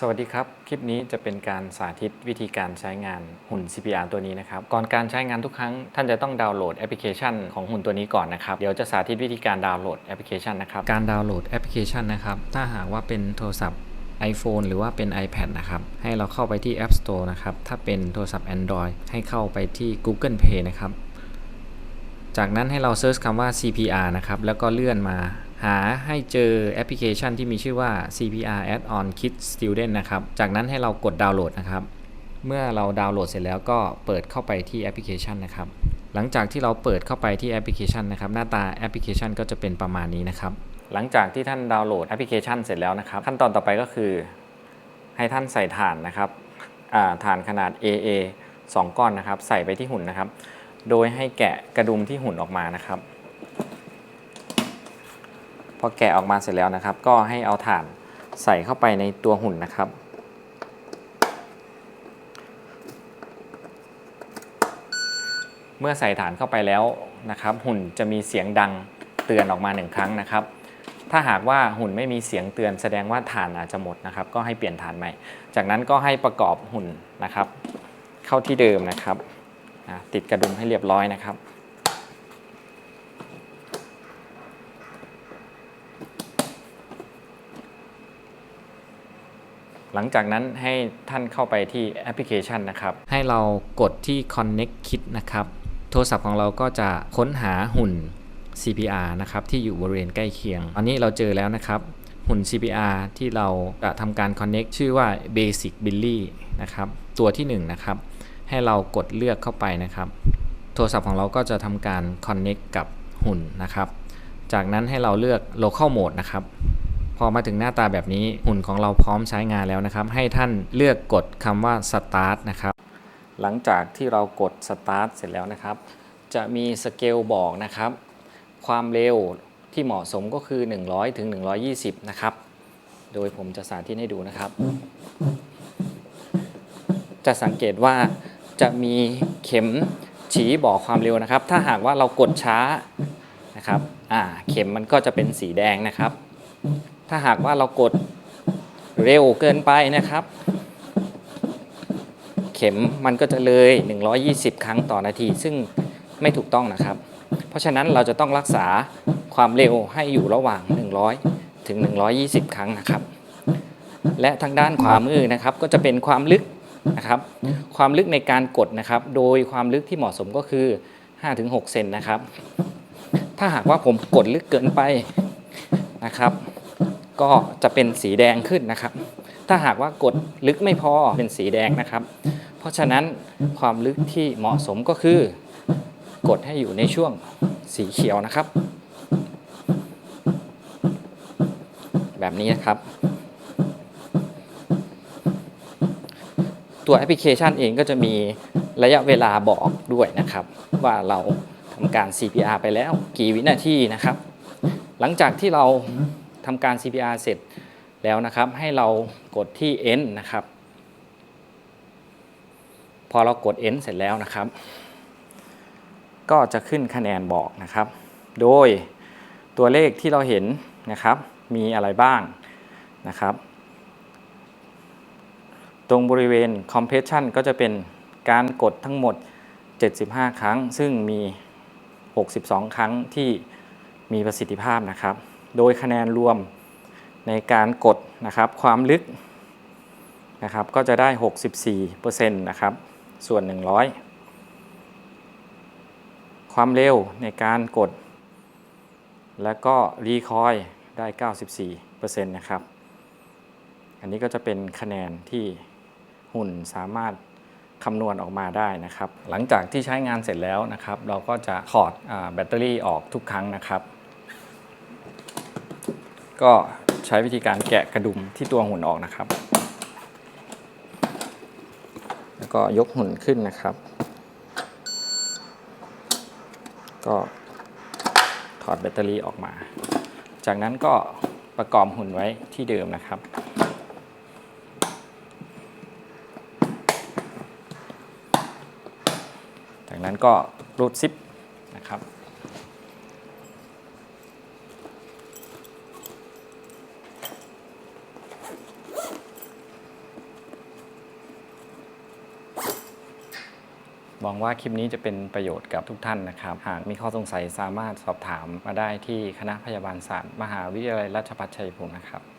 สวัสดีครับ คลิปนี้จะเป็นการสาธิตวิธีการใช้งานหุ่น CPR ตัวนี้นะครับ ก่อนการใช้งานทุกครั้ง ท่านจะต้องดาวน์โหลดแอปพลิเคชันของหุ่นตัวนี้ก่อนนะครับ เดี๋ยวจะสาธิตวิธีการดาวน์โหลดแอปพลิเคชันนะครับ การดาวน์โหลดแอปพลิเคชันนะครับ ถ้าหากว่าเป็นโทรศัพท์ iPhone หรือว่าเป็น iPad นะครับ ให้เราเข้าไปที่ App Store นะครับ ถ้าเป็นโทรศัพท์ Android ให้เข้าไปที่ Google Play นะครับ จากนั้นให้เราเซิร์ชคำว่า CPR นะครับ แล้วก็เลื่อนมา หาให้เจอแอปพลิเคชันที่มีชื่อว่า CPR Add-on Kit Student นะครับ จากนั้นให้เรากดดาวน์โหลดนะครับ เมื่อเราดาวน์โหลดเสร็จแล้วก็เปิดเข้าไปที่แอปพลิเคชันนะครับ หลังจากที่เราเปิดเข้าไปที่แอปพลิเคชันนะครับ หน้าตาแอปพลิเคชันก็จะเป็นประมาณนี้นะครับ หลังจากที่ท่านดาวน์โหลดแอปพลิเคชันเสร็จแล้วนะครับ ขั้นตอนต่อไปก็คือ ให้ท่านใส่ถ่านนะครับอ่าถ่านขนาด AA 2 ก้อนนะครับ ใส่ไปที่หุ่นนะครับ โดยให้แกะกระดุมที่หุ่นออกมานะครับ พอแกะออกมาเสร็จแล้วนะครับ ก็ให้เอาถ่านใส่เข้าไปในตัวหุ่นนะครับ เมื่อใส่ฐานเข้าไปแล้วนะครับ หุ่นจะมีเสียงดังเตือนออกมาหนึ่งครั้งนะครับ ถ้าหากว่าหุ่นไม่มีเสียงเตือนแสดงว่าฐานอาจจะหมดนะครับ ก็ให้เปลี่ยนฐานใหม่ จากนั้นก็ให้ประกอบหุ่นนะครับ เข้าที่เดิมนะครับติดกระดุมให้เรียบร้อยนะครับ หลังจากนั้นให้ท่านเข้าไปที่แอปพลิเคชันนะครับ ให้เรากดที่ Connect Kit นะครับ โทรศัพท์ของเราก็จะค้นหาหุ่น CPR นะครับที่อยู่บริเวณใกล้เคียง อันนี้เราเจอแล้วนะครับ หุ่น CPR ที่เราจะทำการ Connect ชื่อว่า Basic Billy นะครับ ตัวที่1นะครับให้เรากดเลือกเข้าไปนะครับ โทรศัพท์ของเราก็จะทำการ Connect กับหุ่นนะครับ จากนั้นให้เราเลือก Local Mode นะครับ พอมาถึงหน้าตาแบบนี้หุ่นของเราพร้อมใช้งานแล้วนะครับ ให้ท่านเลือกกดคำว่า start นะครับ หลังจากที่เรากด start เสร็จแล้วนะครับ จะมีสเกลบอกนะครับ ความเร็วที่เหมาะสมก็คือ 100 ถึง 120 นะครับ โดยผมจะสาธิตให้ดูนะครับ จะสังเกตว่าจะมีเข็มชี้บอกความเร็วนะครับ ถ้าหากว่าเรากดช้านะครับ อ่า เข็มมันก็จะเป็นสีแดงนะครับ ถ้าหากว่าเรากดเร็วเกินไปนะครับ เข็มมันก็จะเลย 120 ครั้งต่อนาที ซึ่งไม่ถูกต้องนะครับ เพราะฉะนั้นเราจะต้องรักษาความเร็วให้อยู่ระหว่าง 100 ถึง 120 ครั้งนะครับ และทางด้านขวามือนะครับก็จะเป็นความลึกนะครับ ความลึกในการกดนะครับ โดยความลึกที่เหมาะสมก็คือ 5-6 เซนนะครับ ถ้าหากว่าผมกดลึกเกินไปนะครับ ก็จะเป็นสีแดงขึ้นนะครับ ถ้าหากว่ากดลึกไม่พอเป็นสีแดงนะครับ เพราะฉะนั้นความลึกที่เหมาะสมก็คือ กดให้อยู่ในช่วงสีเขียวนะครับ แบบนี้นะครับ ตัวแอปพลิเคชันเองก็จะมีระยะเวลาบอกด้วยนะครับ ว่าเราทำการ CPR ไปแล้วกี่วินาทีนะครับ หลังจากที่เรา ทำการ CPR เสร็จแล้วนะครับ ให้เรากดที่ end นะครับ พอเรากด end เสร็จแล้วนะครับ ก็จะขึ้นคะแนนบอกนะครับ โดยตัวเลขที่เราเห็นนะครับ มีอะไรบ้างนะครับ ตรงบริเวณ compression ก็จะเป็นการกดทั้งหมด 75 ครั้ง ซึ่งมี 62 ครั้งที่มีประสิทธิภาพนะครับ โดยคะแนนรวมในการกดนะครับความลึกนะครับก็จะได้ 64%นะครับส่วน 100 ความเร็วในการกด แล้วก็รีคอยได้ 94%นะครับอันนี้ก็จะเป็นคะแนนที่หุ่นสามารถคำนวณออกมาได้นะครับ หลังจากที่ใช้งานเสร็จแล้วนะครับ เราก็จะถอดแบตเตอรี่ออกทุกครั้งนะครับ ก็ใช้วิธีการแกะกระดุมที่ตัวหุ่นออกนะครับ แล้วก็ยกหุ่นขึ้นนะครับ ก็ถอดแบตเตอรี่ออกมา จากนั้นก็ประกอบหุ่นไว้ที่เดิมนะครับจากนั้นก็รูดซิปนะครับ หวังว่าคลิปนี้จะเป็นประโยชน์กับทุกท่านนะครับ หากมีข้อสงสัยสามารถสอบถามมาได้ที่คณะพยาบาลศาสตร์ มหาวิทยาลัยราชภัฏชัยภูมินะครับ